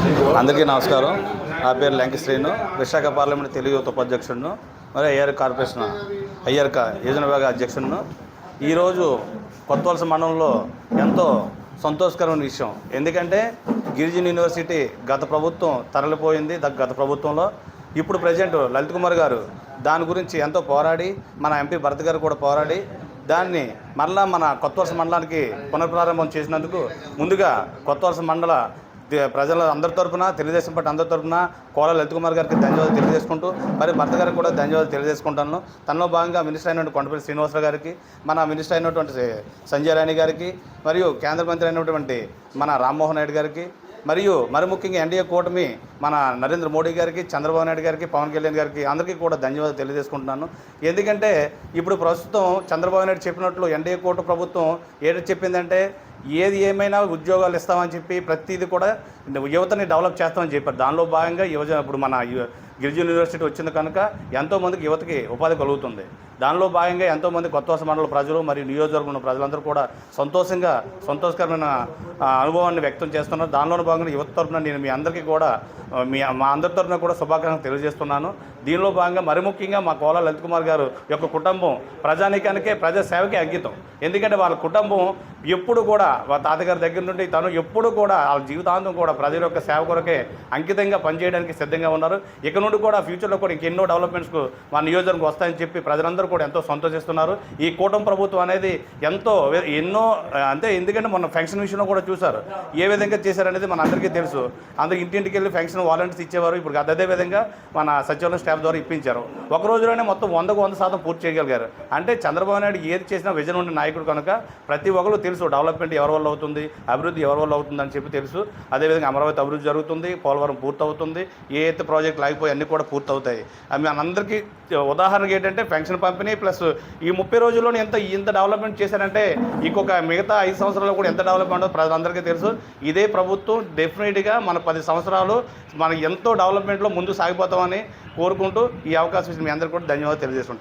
అందరికీ నమస్కారం. నా పేరు లంకశ్రీను. విశాఖ పార్లమెంట్ తెలుగు యువత ఉపాధ్యక్షుడును. మరి ఐఆర్ కార్పొరేషన్ ఐఆర్ యోజన విభాగ అధ్యక్షుడును. ఈరోజు కొత్త వలస మండలంలో ఎంతో సంతోషకరమైన విషయం. ఎందుకంటే గిరిజన యూనివర్సిటీ గత ప్రభుత్వం తరలిపోయింది గత ప్రభుత్వంలో. ఇప్పుడు ప్రజెంట్ లలిత్ కుమార్ గారు దాని గురించి ఎంతో పోరాడి మన ఎంపీ భరత్ గారు కూడా పోరాడి దాన్ని మరలా మన కొత్త వలస మండలానికి పునఃప్రారంభం చేసినందుకు ముందుగా కొత్త వలస మండల ప్రజల అందరి తరపున తెలుగుదేశం పార్టీ అందరి తరపున కోల లలిత్ కుమార్ గారికి ధన్యవాదాలు తెలియజేసుకుంటూ మరి భర్త గారికి కూడా ధన్యవాదాలు తెలియజేసుకుంటాను. తనలో భాగంగా మినిస్టర్ అయినటువంటి కొండపల్లి శ్రీనివాసరావు గారికి మన మినిస్టర్ అయినటువంటి సంజయ్ రాణి గారికి మరియు కేంద్ర మంత్రి అయినటువంటి మన రామ్మోహన్ నాయుడు గారికి మరియు మరి ముఖ్యంగా ఎన్డీఏ కూటమి మన నరేంద్ర మోడీ గారికి చంద్రబాబు నాయుడు గారికి పవన్ కళ్యాణ్ గారికి అందరికీ కూడా ధన్యవాదాలు తెలియజేసుకుంటున్నాను. ఎందుకంటే ఇప్పుడు ప్రస్తుతం చంద్రబాబు నాయుడు చెప్పినట్లు ఎన్డీఏ కూట ప్రభుత్వం ఏడు చెప్పిందంటే ఏది ఏమైనా ఉద్యోగాలు ఇస్తామని చెప్పి ప్రతిదీ కూడా యువతని డెవలప్ చేస్తామని చెప్పారు. దానిలో భాగంగా యువజన ఇప్పుడు మన గిరిజన యూనివర్సిటీ వచ్చింది కనుక ఎంతోమందికి యువతకి ఉపాధి కలుగుతుంది. దానిలో భాగంగా ఎంతోమంది కొత్త మండల ప్రజలు మరియు నియోజకవర్గం ప్రజలందరూ కూడా సంతోషంగా సంతోషకరమైన అనుభవాన్ని వ్యక్తం చేస్తున్నారు. దానిలోని భాగంగా యువత తరఫున నేను మీ అందరికీ కూడా మీ మా అందరి తరఫున కూడా శుభాకాంక్షలు తెలియజేస్తున్నాను. దీనిలో భాగంగా మరి ముఖ్యంగా మా కోల లలిత్ కుమార్ గారు యొక్క కుటుంబం ప్రజానీకానికే ప్రజా సేవకే అంకితం. ఎందుకంటే వాళ్ళ కుటుంబం ఎప్పుడు కూడా వాళ్ళ తాతగారి దగ్గర నుండి తను ఎప్పుడు కూడా వాళ్ళ జీవితాంతం కూడా ప్రజల యొక్క సేవ కొరకే అంకితంగా పనిచేయడానికి సిద్ధంగా ఉన్నారు. ఇక నుండి కూడా ఫ్యూచర్లో కూడా ఇంకెన్నో డెవలప్మెంట్స్కు మా నియోజకవర్గం వస్తాయని చెప్పి ప్రజలందరూ కూడా ఎంతో సంతోషిస్తున్నారు. ఈ కూటమి ప్రభుత్వం అనేది ఎంతో ఎన్నో అంటే అంతే ఎందుకంటే మొన్న ఫంక్షన్ విషయంలో కూడా చూశారు. ఏ విధంగా చేశారనేది మన అందరికీ తెలుసు. అందరికి ఇంటింటికి వెళ్ళి ఫంక్షన్ వాలంటీర్స్ ఇచ్చేవారు. ఇప్పుడు అదే విధంగా మన సచివాలయం స్టాఫ్ ద్వారా ఇప్పించారు. ఒక రోజులోనే మొత్తం వందకు వంద శాతం పూర్తి చేయగలిగారు. అంటే చంద్రబాబు నాయుడు ఏది చేసినా విజన్ ఉండే నాయకుడు కనుక ప్రతి ఒక్కరు తెలుసు డెవలప్మెంట్ ఎవరి వల్ల అవుతుంది అభివృద్ధి ఎవరి వల్ల అవుతుంది అని చెప్పి తెలుసు. అదేవిధంగా అమరావతి అభివృద్ధి జరుగుతుంది పోలవరం పూర్తవుతుంది. ఏ అయితే ప్రాజెక్టులు ఆగిపోయి అన్నీ కూడా పూర్తవుతాయి. అవి మనందరికీ ఉదాహరణకి ఏంటంటే పెన్షన్ పంపిణీ ప్లస్ ఈ ముప్పై రోజుల్లోనే ఎంత ఇంత డెవలప్మెంట్ చేశారంటే ఇంకొక మిగతా ఐదు సంవత్సరాల్లో కూడా ఎంత డెవలప్మెంట్ ప్రజలందరికీ తెలుసు. ఇదే ప్రభుత్వం డెఫినెట్గా మన పది సంవత్సరాలు మనం ఎంతో డెవలప్మెంట్లో ముందు సాగిపోతామని కోరుకుంటూ ఈ అవకాశం ఇచ్చిన మీ అందరికీ కూడా ధన్యవాదాలు తెలియజేసుకుంటాం